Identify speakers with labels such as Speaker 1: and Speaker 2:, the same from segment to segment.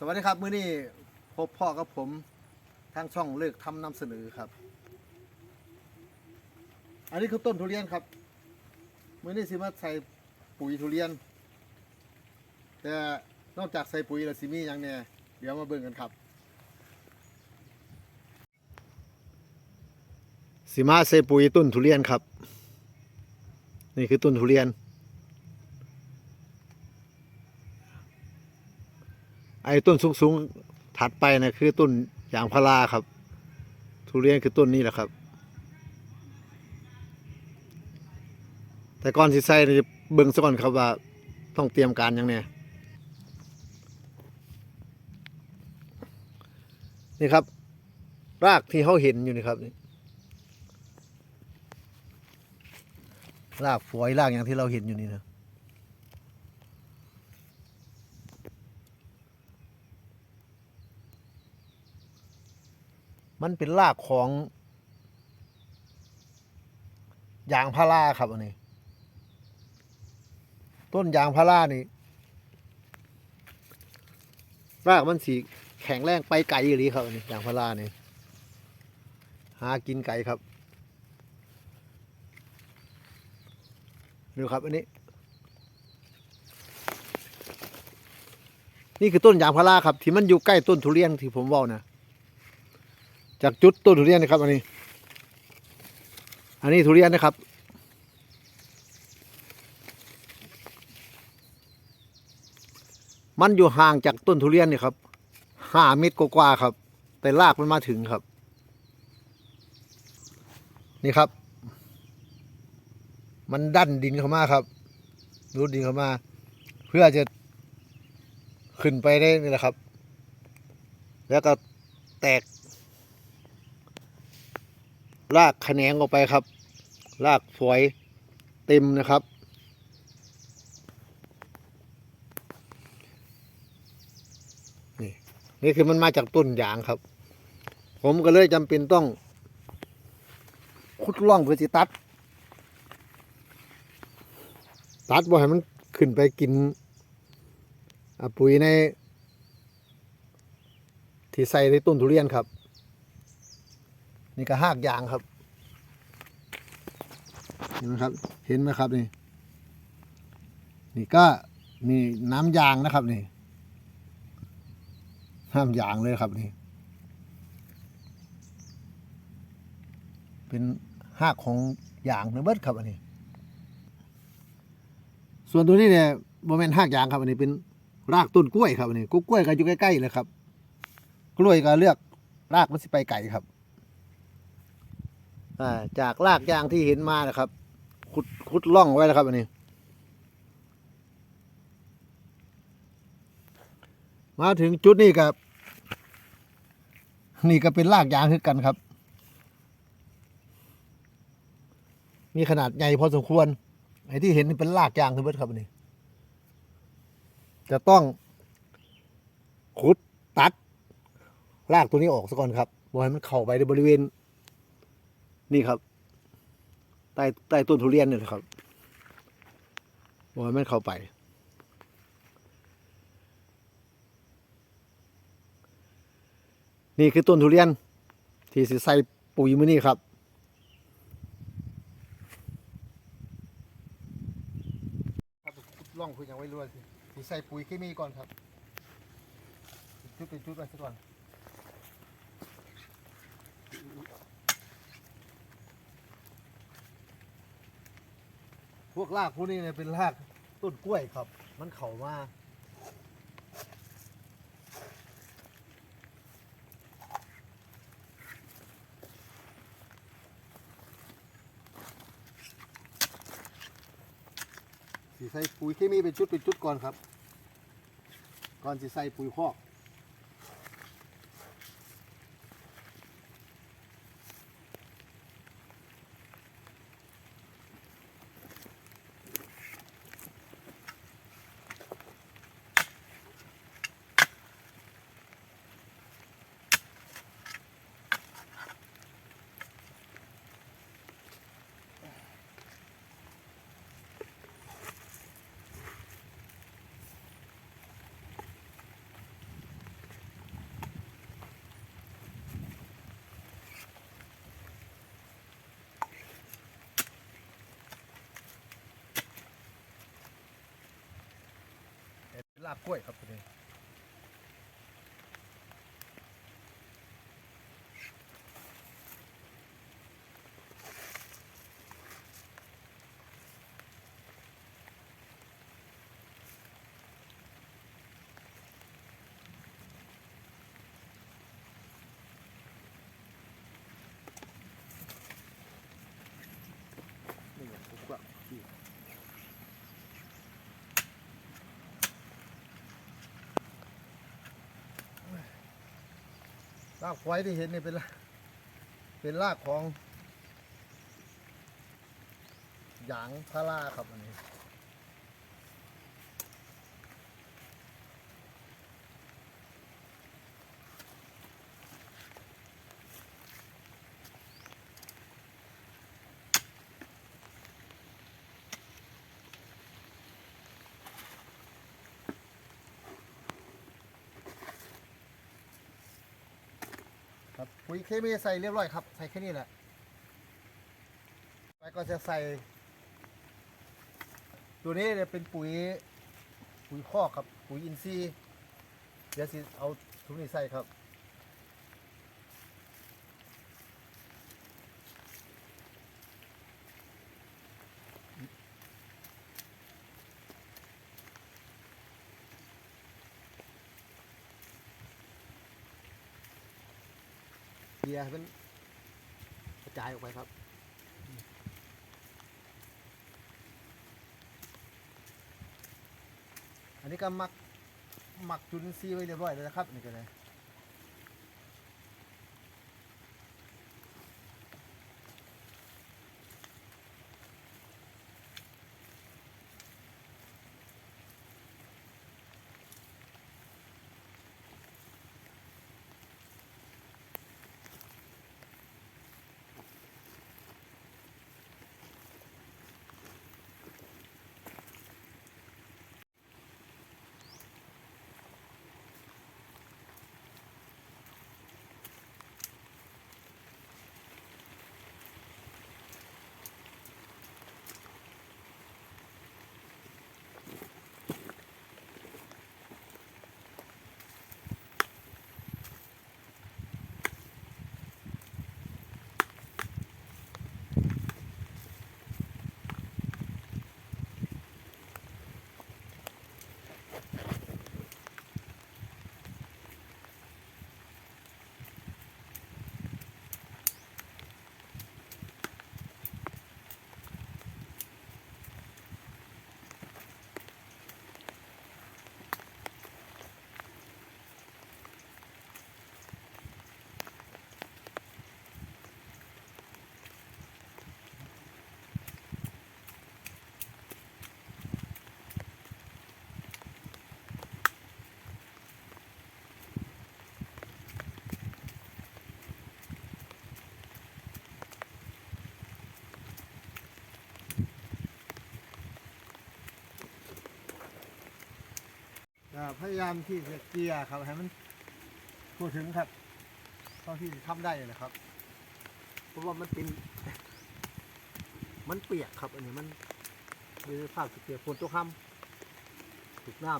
Speaker 1: สวัสดีครับ มื้อนี้พบพ่อกับผมทางช่องเลิกทำนำเสนอครับ อันนี้คือต้นทุเรียนครับ มื้อนี้สิมาใส่ปุ๋ยทุเรียน แต่นอกจากใส่ปุ๋ยแล้วสิมีอย่างแหน่ยเดี๋ยวมาเบิ่งกันครับ สิมาใส่ปุ๋ยต้นทุเรียนครับ นี่คือต้นทุเรียน ไอ้ต้นสูงๆถัดไปนะคือต้นยางพาราครับ ทุเรียนคือต้นนี้แหละครับ แต่ก่อนสิใส่จะเบิ่งซะก่อนครับว่าต้องเตรียมการยังเนี่ยนี่ครับ รากที่เขาเห็นอยู่นี่ครับนี่รากฝอยรากอย่างที่เราเห็นอยู่นี่นะ มันเป็นรากของยางพาราครับอันนี้ ต้นยางพารานี่ รากมันสีแข็งแรงไปไกลอยู่ลีครับอันนี้ยางพารานี่หากินไก่ครับดูครับอันนี้ นี่คือต้นยางพาราครับ ที่มันอยู่ใกล้ต้นทุเรียนที่ผมบอกนะ จากจุดต้นทุเรียนนะครับ อันนี้ อันนี้ทุเรียนนะครับ มันอยู่ห่างจากต้นทุเรียนนี่ครับห้าเมตรกว่าครับ แต่รากมันมาถึงครับ นี่ครับ มันดันดินเข้ามาครับรูดดินเข้ามา เพื่อจะขึ้นไปได้นี่แหละครับ แล้วก็แตก ลากแขนงออกไปครับลากฝอยเต็มนะครับ นี่นี่คือมันมาจากต้นยางครับ ผมก็เลยจำเป็นต้อง ขุดล่องเพื่อจะตัด ตัดบ่ให้มันขึ้นไปกินปุ๋ยใน ที่ใส่ในต้นทุเรียนครับ นี่ก็หากยางครับ เห็นไหมครับ เห็นไหมครับนี่ นี่ก็นี่น้ำยางนะครับนี่น้ำยางเลยครับนี่ เป็นหากของยางเนื้อเบิดครับอันนี้ ส่วนตัวนี้เนี่ยโมเมนหากยางครับอันนี้เป็นรากต้นกล้วยครับอันนี้กล้วยก็อยู่ใกล้ๆเลยครับ กล้วยก็เลือกรากมันสิไปไก่ครับ จากรากยางที่เห็นมานะครับ ขุดขุดล่องไว้แล้วครับอันนี้ มาถึงจุดนี้ครับ นี่ก็เป็นรากยางคือกันครับ มีขนาดใหญ่พอสมควรไอ้ที่เห็นนี่เป็นรากยางทั้งหมดครับอันนี้ จะต้องขุดตัดรากตัวนี้ออกซะก่อนครับบอให้มันเข้าไปในบริเวณ นี่ครับใต้ใต้ต้นทุเรียนเนี่ยนะครับบอให้มันเข้าไป นี่คือต้นทุเรียน ที่สิใส่ปุ๋ยมือนี่ครับครับล่องคุยย่างไว้รวยสิสิใส่ปุ๋ยเคมีก่อนครับ จุดเป็นจุดไว้ซะก่อน วกรากพวกนี้เนี่ยเป็นรากต้นกล้วยครับ มันเข่ามาสีใส่ปุ๋ยเคมีเป็นชุดเป็นชุดก่อนครับ ก่อนสีใส่ปุ๋ยคอก ลาบกล้วยครับตัว รากควายที่เห็นนี่เป็นเป็นรากของหยางพาราครับอันนี้ ปุ๋ยเคมีใส่เรียบร้อยครับ ใส่แค่นี้แหละแล้วก็จะใส่ ตัวนี้เนี่ยเป็นปุ๋ย ปุ๋ยคอกครับ ปุ๋ยอินทรีย์เดี๋ยวสิเอาถุงนี้ใส่ครับ ยให้มันกระจายออกไปครับอันนี้ก็หมักหมักจุลินทรีย์ไว้เรียบร้อยแลยนะครับนี่ก็เลย พยายามที่จะเกลียร์ครับให้มันทั่วถึงครับเท่าที่จะทำได้นะครับ เพราะว่ามันเป็น มันเปียกครับ อันนี้มันมีสภาพเปียกฝนตกค่ำถูกน้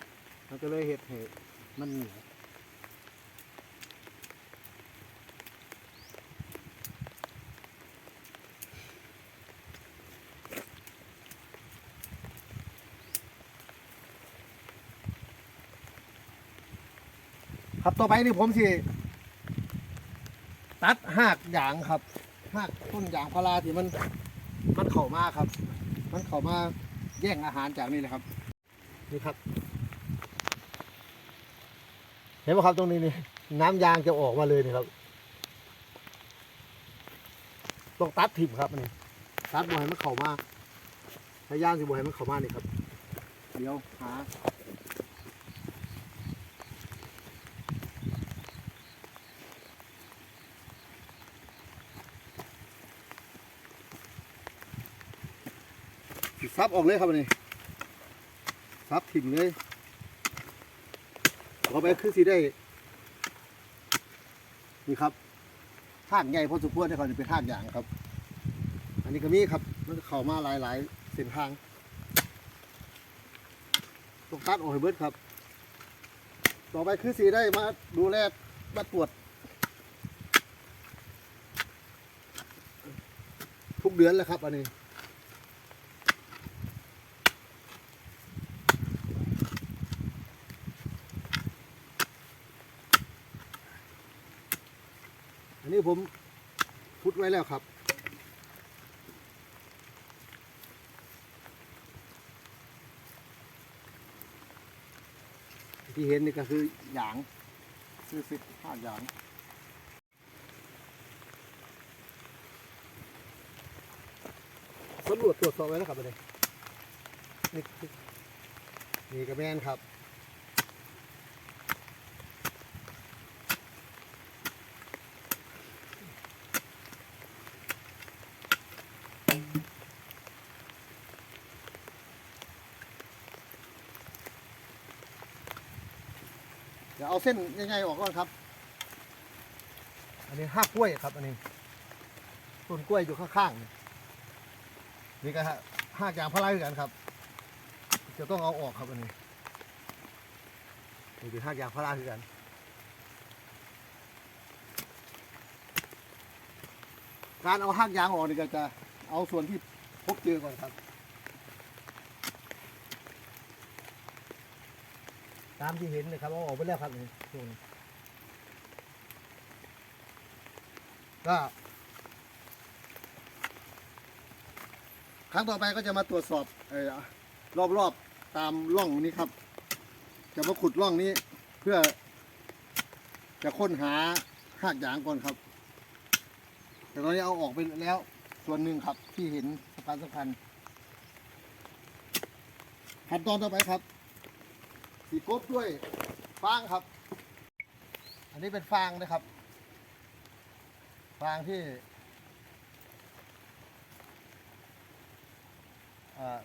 Speaker 1: ำมันก็เลยเห็ดเหตุมันเหนียว ครับต่อไปนี่ผมสิตัดหากยางครับหากต้นยางพาราที่มันมันเข้ามาครับ มันเข้ามาแย่งอาหารจากนี่เลยครับนี่ครับ เห็นไหมครับตรงนี้นี่น้ำยางจะออกมาเลยนี่ครับต้องตัดถิ่มครับนนี้ตัดบ่ให้มันเข้ามาพยายามสิบ่ให้มันเข้ามานี่ครับ เดี๋ยวหา ซับออกเลยครับอันนี้ซับถิ่มเลยเอาไปคือสิได้ นี่ครับทากใหญ่พอสมควรที่เขาจะเป็นทากอย่างครับ อันนี้ก็มีครับ มันเข้ามาหลายๆเส้นทางตต้องตัดออกให้เบิดครับ ต่อไปคือสีได้มาดูแลมาตรวจ ทุกเดือนแล้วครับ อันนี้ ผมพุดไว้แล้วครับ ที่เห็นนี่ก็คือหยางคือสิบห้าหยางสำรวจตรวจสอบไว้แล้วครับอันนี้นี่นี่นี่กระแมนครับ เดี๋ยวเอาเส้นใหญ่ๆออกก่อนครับ อันนี้ห้ากล้วยครับ อันนี้ต้นกล้วยอยู่ข้างๆ นี่นี่ก็ห้ากอย่างพลายกันครับ จะต้องเอาออกครับอันนี้นี่คือห้ากอย่างพลายกันการเอาห้ากยางออกนี่ก็จะเอาส่วนที่พบเจอก่อนครับ ตามที่เห็นเลยครับเอาออกไปแล้วครับนี่ช่วงนี้ก็ครั้งต่อไปก็จะมาตรวจสอบเออรอบๆตามร่องนี้ครับ จะมาขุดร่องนี้เพื่อ จะค้นหาหากยางก่อนครับ แต่ตอนนี้เอาออกไปแล้ว ส่วนหนึ่งครับที่เห็นสำคัญสำคัญขั้นตอนต่อไปครับ สีกบด้วยฟางครับ อันนี้เป็นฟางนะครับ ฟางที่อ่อ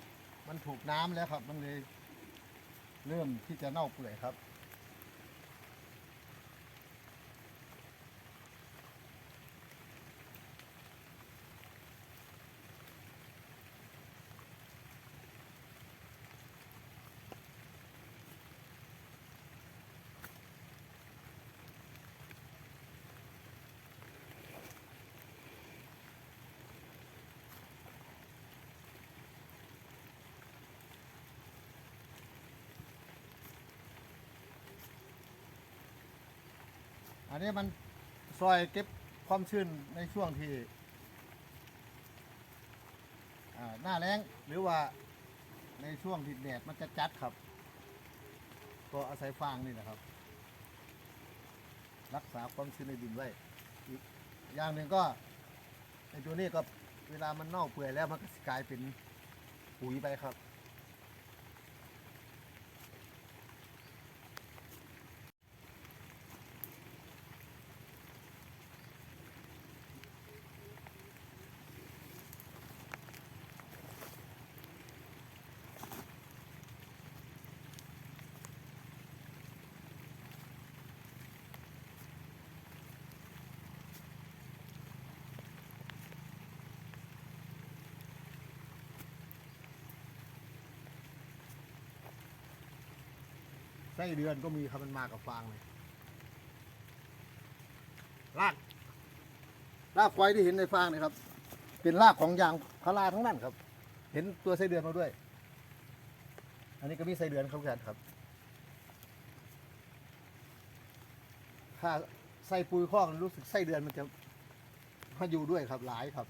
Speaker 1: มันถูกน้ำแล้วครับ มันเลยเริ่มที่จะเน่าเปื่อยครับ อันนี้มันซอยเก็บความชื้นในช่วงที่หน้าแล้งหรือว่าในช่วงที่แดดมันจะจัดครับ ก็อาศัยฟางนี่นะครับ รักษาความชื้นในดินไว้อีกอย่างหนึ่งก็ในตัวนี้ก็เวลามันเน่าเปื่อยแล้วมันก็กลายเป็นปุ๋ยไปครับ ส้เดือนก็มีครับมันมากับฟางเลยรากรากไฟที่เห็นในฟางเนะครับ เป็นรากของยางพาราทั้งนั้นครับ เห็นตัวไส้เดือนมาด้วย อันนี้ก็มีไส้เดือนเข้ากันครับ ถ้าใส่ปุ๋ยคอกรู้สึกไส้เดือนมันจะมาอยู่ด้วยครับหลายครับ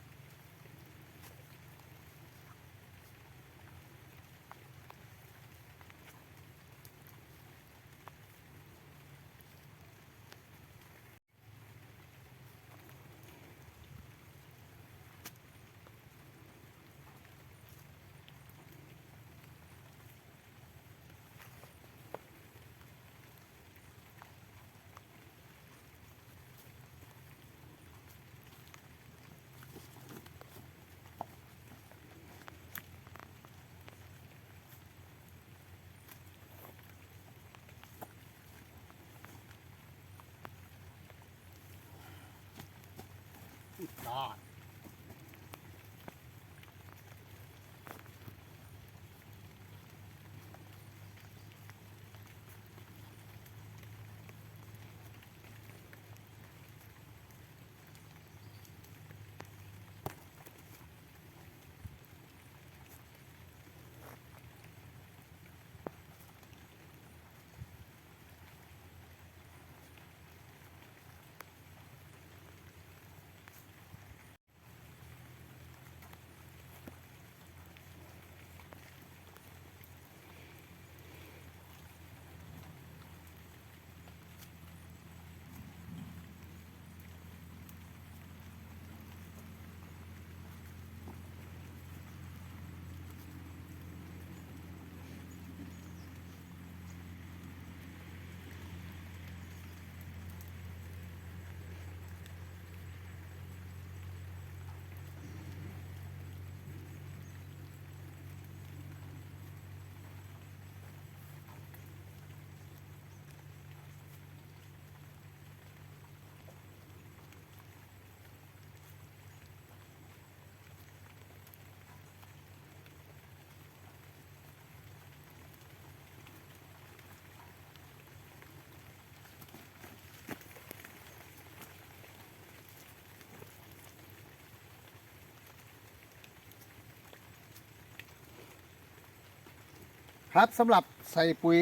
Speaker 1: ครับสำหรับใส่ปุ๋ย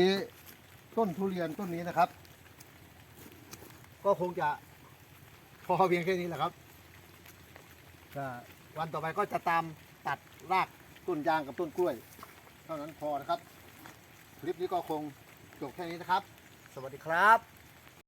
Speaker 1: ต้นทุเรียนต้นนี้นะครับ ก็คงจะพอเพียงแค่นี้แหละครับก็วันต่อไปก็จะตามตัดรากต้นยางกับต้นกล้วย เท่านั้นพอนะครับ คลิปนี้ก็คงจบแค่นี้นะครับ สวัสดีครับ